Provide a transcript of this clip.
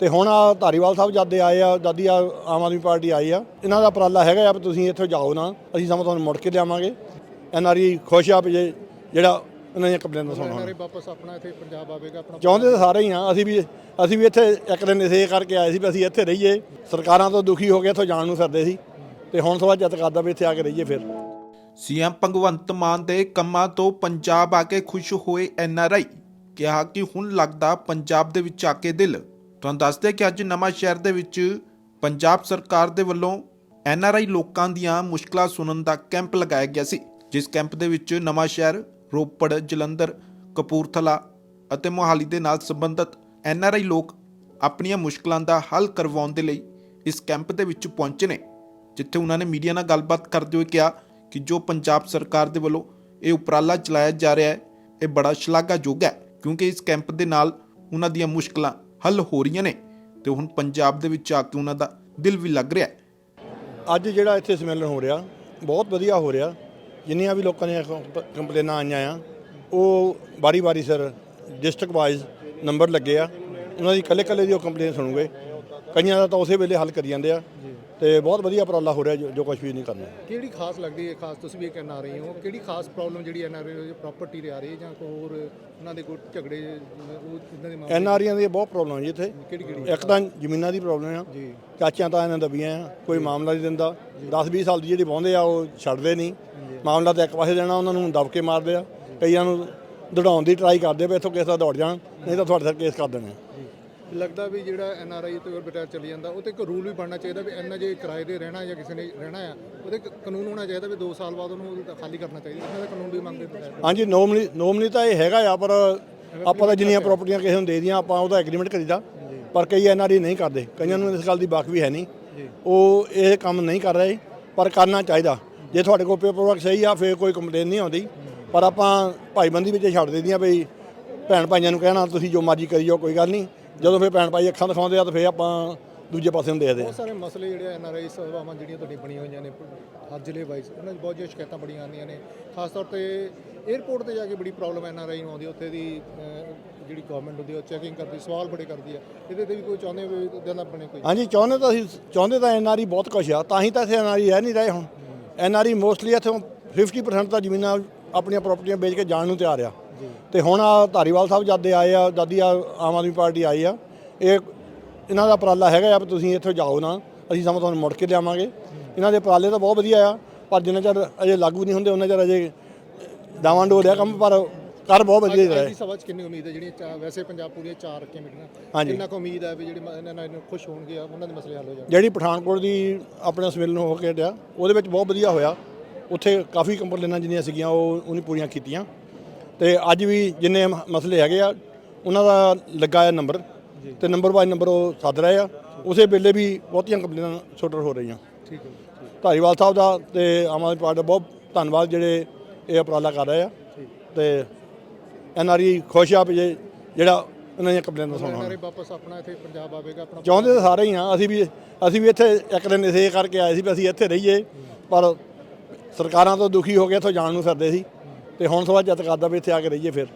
ਤੇ ਹੁਣ ਆ ਧਾਰੀਵਾਲ ਸਾਹਿਬ ਜਦ ਦੇ ਆਏ ਆ ਜਦ ਦੀ ਆ ਆਮ ਆਦਮੀ ਪਾਰਟੀ ਆਈ ਆ ਇਹਨਾਂ ਦਾ ਉਪਰਾਲਾ ਹੈਗਾ ਆ ਵੀ ਤੁਸੀਂ ਇੱਥੇ ਜਾਓ ਨਾ ਅਸੀਂ ਸਮਾਂ ਤੁਹਾਨੂੰ ਮੁੜ ਕੇ ਲਿਆਵਾਂਗੇ। ਐਨਆਰਈ ਖੁਸ਼ ਆ ਵੀ ਜੇ ਜਿਹੜਾ ਇਹਨਾਂ ਦੀਆਂ ਕੰਪਲੇਨਾਂ ਸੁਣਨ। ਸਾਰੇ ਵਾਪਸ ਆਪਣਾ ਇੱਥੇ ਪੰਜਾਬ ਆਵੇਗਾ ਆਪਣਾ ਚਾਹੁੰਦੇ ਤਾਂ ਸਾਰੇ ਹੀ ਆ ਅਸੀਂ ਵੀ ਅਸੀਂ ਵੀ ਇੱਥੇ ਇੱਕ ਦਿਨ ਇਸੇ ਕਰਕੇ ਆਏ ਸੀ ਵੀ ਅਸੀਂ ਇੱਥੇ ਰਹੀਏ। ਸਰਕਾਰਾਂ ਤੋਂ ਦੁਖੀ ਹੋ ਕੇ ਇੱਥੋਂ ਜਾਣ ਨੂੰ ਫਿਰਦੇ ਸੀ। ਤੇ ਹੁਣ ਸਵਾਲ ਜਤ ਕਰਦਾ ਵੀ ਇੱਥੇ ਆ ਕੇ ਰਹੀਏ ਫਿਰ। ਸੀਐਮ ਭਗਵੰਤ ਮਾਨ ਦੇ ਕੰਮਾਂ ਤੋਂ ਪੰਜਾਬ ਆ ਕੇ ਖੁਸ਼ ਹੋਏ ਐਨਆਰਆਈ ਕਿਹਾ ਕਿ ਹੁਣ ਲੱਗਦਾ ਪੰਜਾਬ ਦੇ ਵਿੱਚ ਆ ਕੇ ਦਿਲ। ਤੁਹਾਨੂੰ ਦੱਸਦੇ ਕਿ ਅੱਜ ਨਵਾਂ ਸ਼ਹਿਰ ਦੇ ਵਿੱਚ ਪੰਜਾਬ ਸਰਕਾਰ ਦੇ ਵੱਲੋਂ ਐੱਨ ਆਰ ਆਈ ਲੋਕਾਂ ਦੀਆਂ ਮੁਸ਼ਕਲਾਂ ਸੁਣਨ ਦਾ ਕੈਂਪ ਲਗਾਇਆ ਗਿਆ ਸੀ, ਜਿਸ ਕੈਂਪ ਦੇ ਵਿੱਚ ਨਵਾਂ ਸ਼ਹਿਰ ਰੋਪੜ, ਜਲੰਧਰ, ਕਪੂਰਥਲਾ ਅਤੇ ਮੋਹਾਲੀ ਦੇ ਨਾਲ ਸੰਬੰਧਿਤ ਐੱਨ ਆਰ ਆਈ ਲੋਕ ਆਪਣੀਆਂ ਮੁਸ਼ਕਲਾਂ ਦਾ ਹੱਲ ਕਰਵਾਉਣ ਦੇ ਲਈ ਇਸ ਕੈਂਪ ਦੇ ਵਿੱਚ ਪਹੁੰਚੇ ਨੇ, ਜਿੱਥੇ ਉਹਨਾਂ ਨੇ ਮੀਡੀਆ ਨਾਲ ਗੱਲਬਾਤ ਕਰਦੇ ਹੋਏ ਕਿਹਾ ਕਿ ਜੋ ਪੰਜਾਬ ਸਰਕਾਰ ਦੇ ਵੱਲੋਂ ਇਹ ਉਪਰਾਲਾ ਚਲਾਇਆ ਜਾ ਰਿਹਾ ਹੈ, ਇਹ ਬੜਾ ਸ਼ਲਾਘਾਯੋਗ ਹੈ, ਕਿਉਂਕਿ ਇਸ ਕੈਂਪ ਦੇ ਨਾਲ ਉਹਨਾਂ ਦੀਆਂ ਮੁਸ਼ਕਲਾਂ ਹੱਲ ਹੋ ਰਹੀਆਂ ਨੇ ਤੇ ਹੁਣ ਪੰਜਾਬ ਦੇ ਵਿੱਚ ਆ ਕੇ ਉਹਨਾਂ ਦਾ ਦਿਲ ਵੀ ਲੱਗ ਰਿਹਾ ਹੈ। ਅੱਜ ਜਿਹੜਾ ਇੱਥੇ ਸੰਮੇਲਨ ਹੋ ਰਿਹਾ, ਬਹੁਤ ਵਧੀਆ ਹੋ ਰਿਹਾ। ਜਿੰਨੀਆਂ ਵੀ ਲੋਕਾਂ ਦੀਆਂ ਕੰਪ- ਕੰਪਲੇਨਾਂ ਆਈਆਂ ਆ, ਉਹ ਵਾਰੀ-ਵਾਰੀ ਸਰ ਡਿਸਟ੍ਰਿਕਟ ਵਾਈਜ਼ ਨੰਬਰ ਲੱਗੇ ਆ। ਉਹਨਾਂ ਦੀ ਕੱਲੇ ਕੱਲੇ ਦੀ ਉਹ ਕੰਪਲੇਨ ਸੁਣੂਗੇ। ਕਈਆਂ ਦਾ ਤਾਂ ਉਸੇ ਵੇਲੇ ਹੱਲ ਕਰੀ ਜਾਂਦੇ ਆ। ਤੇ ਬਹੁਤ ਵਧੀਆ ਉਪਰਾਲਾ ਹੋ ਰਿਹਾ ਜੋ- ਜੋ ਕੁਝ ਵੀ ਨਹੀਂ ਕਰਨਾ। ਕਿਹੜੀ ਖਾਸ ਲੱਗਦੀ ਹੈ ਖਾਸ ਤੁਸੀਂ ਵੀ ਇਹ ਕਹਿਣਾ ਰਹੀ ਹੋ? ਕਿਹੜੀ ਖਾਸ ਪ੍ਰੋਬਲਮ ਜਿਹੜੀ ਐਨ ਆਰ ਆਈ ਪ੍ਰਾਪਰਟੀ ਦੇ ਆ ਰਹੀ ਹੈ ਜਾਂ ਕੋਈ ਹੋਰ ਉਹਨਾਂ ਦੇ ਕੋਈ ਝਗੜੇ ਉਹ ਇਦਾਂ ਦੇ ਮਾਮਲੇ? ਐਨਆਰਆਈਆਂ ਦੀ ਬਹੁਤ ਪ੍ਰੋਬਲਮ ਹੈ ਜੀ ਇੱਥੇ। ਕਿਹੜੀ ਕਿਹੜੀ? ਇੱਕ ਤਾਂ ਜ਼ਮੀਨਾਂ ਦੀ ਪ੍ਰੋਬਲਮ ਆ। ਜੀ। ਚਾਚਿਆਂ ਤਾਂ ਇਹਨਾਂ ਦਬੀਆਂ ਆ ਕੋਈ ਮਾਮਲਾ ਨਹੀਂ ਦਿੰਦਾ। 10 20 ਸਾਲ ਦੀ ਜਿਹੜੀ ਪਾਉਂਦੇ ਆ ਉਹ ਛੱਡਦੇ ਨਹੀਂ। ਮਾਮਲਾ ਤਾਂ ਇੱਕ ਪਾਸੇ ਦੇਣਾ ਉਹਨਾਂ ਨੂੰ ਦਬ ਕੇ ਮਾਰਦੇ ਆ। ਕਈਆਂ ਨੂੰ ਦੜਾਉਣ ਦੀ ਟਰਾਈ ਕਰਦੇ ਵੀ ਇੱਥੋਂ ਕਿਸੇ ਦਾ ਦੌੜ ਜਾਣ ਨਹੀਂ ਤਾਂ ਤੁਹਾਡੇ ਸਿਰ ਕੇਸ ਕਰ ਦੇਣੇ ਲੱਗਦਾ ਵੀ ਜਿਹੜਾ ਐਨ ਆਰ ਆਈ ਤੇ ਰਿਟਾਇਰ ਚਲੀ ਜਾਂਦਾ ਉਹ ਤੇ ਇੱਕ ਰੂਲ ਵੀ ਬਣਨਾ ਚਾਹੀਦਾ ਵੀ ਇੰਨਾ ਜੇ ਕਿਰਾਏ ਤੇ ਰਹਿਣਾ ਜਾਂ ਕਿਸੇ ਨੇ ਰਹਿਣਾ ਆ ਉਹਦੇ ਕਾਨੂੰਨ ਹੋਣਾ ਚਾਹੀਦਾ ਵੀ 2 ਸਾਲ ਬਾਅਦ ਉਹਨੂੰ ਖਾਲੀ ਕਰਨਾ ਚਾਹੀਦਾ ਇਹਨਾਂ ਦਾ ਕਾਨੂੰਨ ਵੀ ਮੰਗਦੇ ਹਾਂਜੀ ਨੋਮਲੀ ਨੋਮਲੀ ਤਾਂ ਇਹ ਹੈਗਾ ਆ ਪਰ ਆਪਾਂ ਤਾਂ ਜਿੰਨੀਆਂ ਪ੍ਰਾਪਰਟੀਆਂ ਕਿਸੇ ਨੂੰ ਦੇ ਦੀਆਂ ਆਪਾਂ ਉਹਦਾ ਐਗਰੀਮੈਂਟ ਕਰੀਦਾ ਪਰ ਕਈ ਐਨਆਰਈ ਨਹੀਂ ਕਰਦੇ। ਕਈਆਂ ਨੂੰ ਇਸ ਗੱਲ ਦੀ ਬਾਖ ਵੀ ਹੈ ਨਹੀਂ। ਉਹ ਇਹ ਕੰਮ ਨਹੀਂ ਕਰ ਰਹੇ ਪਰ ਕਰਨਾ ਚਾਹੀਦਾ। ਜੇ ਤੁਹਾਡੇ ਕੋਲ ਪੇਪਰ ਵਰਕ ਸਹੀ ਆ ਫਿਰ ਕੋਈ ਕੰਪਲੇਨ ਨਹੀਂ ਆਉਂਦੀ। ਪਰ ਆਪਾਂ ਭਾਈਬੰਦੀ ਵਿੱਚ ਛੱਡ ਦੇਦੀਆਂ ਬਈ ਭੈਣ ਭਾਈਆਂ ਨੂੰ ਕਹਿਣਾ ਤੁਸੀਂ ਜੋ ਮਰਜ਼ੀ ਕਰੀ ਜਾਓ ਕੋਈ ਗੱਲ ਨਹੀਂ। ਜਦੋਂ ਫਿਰ ਭੈਣ ਭਾਈ ਅੱਖਾਂ ਦਿਖਾਉਂਦੇ ਆ ਤਾਂ ਫਿਰ ਆਪਾਂ ਦੂਜੇ ਪਾਸੇ ਨੂੰ ਦੇਖਦੇ ਆ। ਬਹੁਤ ਸਾਰੇ ਮਸਲੇ ਜਿਹੜੇ ਐਨ ਆਰ ਆਈ ਸਭਾਵਾਂ ਜਿਹੜੀਆਂ ਤੁਹਾਡੀਆਂ ਬਣੀਆਂ ਹੋਈਆਂ ਨੇ ਹਰ ਜ਼ਿਲ੍ਹੇ ਵਾਈਜ਼ ਉਹਨਾਂ 'ਚ ਬਹੁਤ ਜਿਹੀਆਂ ਸ਼ਿਕਾਇਤਾਂ ਬੜੀਆਂ ਆਉਂਦੀਆਂ ਨੇ। ਖਾਸ ਤੌਰ ਤੇ 에ਅਰਪੋਰਟ ਤੇ ਜਾ ਕੇ ਬੜੀ ਪ੍ਰੋਬਲਮ ਐਨ ਆਰ ਆਈ ਨੂੰ ਆਉਂਦੀ ਉੱਥੇ ਦੀ ਅਹ, ਜਿਹੜੀ ਗਵਰਨਮੈਂਟ ਹੁੰਦੀ ਉਹ ਚੈਕਿੰਗ ਕਰਦੀ ਸਵਾਲ ਬੜੇ ਕਰਦੀ ਹੈ ਇਹਦੇ ਤੇ ਵੀ ਕੋਈ ਚਾਹੁੰਦੇ ਵੀ ਇਦਾਂ ਦਾ ਬਣੇ ਕੋਈ? ਹਾਂਜੀ ਚਾਹੁੰਦੇ ਤਾਂ ਅਸੀਂ ਚਾਹੁੰਦੇ ਤਾਂ ਐਨਆਰਈ ਬਹੁਤ ਕੁਛ ਆ ਤਾਂ ਹੀ ਤਾਂ ਇੱਥੇ ਐਨਆਰਈ ਰਹਿ ਨਹੀਂ ਰਹੇ ਹੁਣ। ਐਨਆਰਈ ਮੋਸਟਲੀ ਇੱਥੋਂ 50% ਤਾਂ ਜ਼ਮੀਨਾਂ ਆਪਣੀਆਂ ਪ੍ਰਾਪਰਟੀਆਂ ਵੇਚ ਕੇ ਜਾਣ ਨੂੰ ਤਿਆਰ ਆ। ਤੇ ਹੁਣ ਆ ਧਾਰੀਵਾਲ ਸਾਹਿਬ ਜਦ ਦੇ ਆਏ ਆ ਜਦ ਦੀ ਆ ਆਮ ਆਦਮੀ ਪਾਰਟੀ ਆਈ ਆ ਇਹ ਇਹਨਾਂ ਦਾ ਉਪਰਾਲਾ ਹੈਗਾ ਆ ਵੀ ਤੁਸੀਂ ਇੱਥੇ ਜਾਓ ਨਾ ਅਸੀਂ ਸਮਾਂ ਤੁਹਾਨੂੰ ਮੁੜ ਕੇ ਲਿਆਵਾਂਗੇ। ਇਹਨਾਂ ਦੇ ਉਪਰਾਲੇ ਤਾਂ ਬਹੁਤ ਵਧੀਆ ਆ ਪਰ ਜਿੰਨਾ ਚਿਰ ਅਜੇ ਲਾਗੂ ਨਹੀਂ ਹੁੰਦੇ ਉਹਨਾਂ ਚਿਰ ਅਜੇ ਦਾਵਾਂ ਡੋਲਿਆ ਕੰਮ ਪਰ ਕਰ ਬਹੁਤ ਵਧੀਆ ਹੀ ਰਹੇ। ਦੀ ਸਭਾ 'ਚ ਕਿੰਨੀ ਉਮੀਦ ਹੈ? ਜਿਹੜੀਆਂ ਵੈਸੇ ਪੰਜਾਬ ਪੂਰੀਆਂ ਚਾਰ ਹਾਂਜੀ। ਕਿੰਨਾ ਕੁ ਉਮੀਦ ਹੈ ਵੀ ਜਿਹੜੀ ਇਹਨਾਂ ਇਹਨੂੰ ਖੁਸ਼ ਹੋਣਗੇ ਉਹਨਾਂ ਦੇ ਮਸਲੇ ਹੱਲ ਹੋ ਜਾਣਗੇ ਜਿਹੜੀ ਪਠਾਨਕੋਟ ਦੀ ਆਪਣੇ ਸਮੇਲਨ ਹੋ ਕੇ ਹਟਿਆ ਉਹਦੇ ਵਿੱਚ ਬਹੁਤ ਵਧੀਆ ਹੋਇਆ। ਉੱਥੇ ਕਾਫੀ ਕੰਪਲੇਨਾਂ ਜਿੰਨੀਆਂ ਸੀਗੀਆਂ ਉਹ ਉਹਨੇ ਪੂਰੀਆਂ ਕੀਤੀਆਂ। ਤੇ ਅੱਜ ਵੀ ਜਿੰਨੇ ਮਸਲੇ ਹੈਗੇ ਆ ਉਹਨਾਂ ਦਾ ਲੱਗਾ ਹੈ ਨੰਬਰ। ਤੇ ਨੰਬਰ ਬਾਈ ਨੰਬਰ ਉਹ ਸੱਦ ਰਹੇ ਆ। ਉਸੇ ਵੇਲੇ ਵੀ ਬਹੁਤੀਆਂ ਕੰਪਲੇਨਾਂ ਛੋਟਰ ਹੋ ਰਹੀਆਂ। ਠੀਕ ਹੈ ਧਾਰੀਵਾਲ ਸਾਹਿਬ ਦਾ ਤੇ ਆਮ ਆਦਮੀ ਪਾਰਟੀ ਦਾ ਬਹੁਤ ਧੰਨਵਾਦ ਜਿਹੜੇ ਇਹ ਉਪਰਾਲਾ ਕਰ ਰਹੇ ਆ। ਤੇ ਐਨਆਰਈ ਖੁਸ਼ ਆ ਵੀ ਜੇ ਜਿਹੜਾ ਇਹਨਾਂ ਦੀਆਂ ਕੰਪਲੇਨਾਂ ਐਨ ਆਰ ਆਈ ਵਾਪਸ ਆਪਣਾ ਇੱਥੇ ਪੰਜਾਬ ਆਵੇਗਾ ਆਪਣਾ ਚਾਹੁੰਦੇ ਤਾਂ ਸਾਰੇ ਹੀ ਆ। ਅਸੀਂ ਵੀ ਅਸੀਂ ਵੀ ਇੱਥੇ ਇੱਕ ਦਿਨ ਇਸੇ ਕਰਕੇ ਆਏ ਸੀ ਵੀ ਅਸੀਂ ਇੱਥੇ ਰਹੀਏ। ਪਰ ਸਰਕਾਰਾਂ ਤੋਂ ਦੁਖੀ ਹੋ ਕੇ ਇੱਥੋਂ ਜਾਣ ਨੂੰ ਫਿਰਦੇ ਸੀ ਤੇ ਹੁਣ ਸਵਾਲ ਜਤ ਕਰਦਾ ਵੀ ਇੱਥੇ ਆ ਕੇ ਰਹੀਏ ਫਿਰ।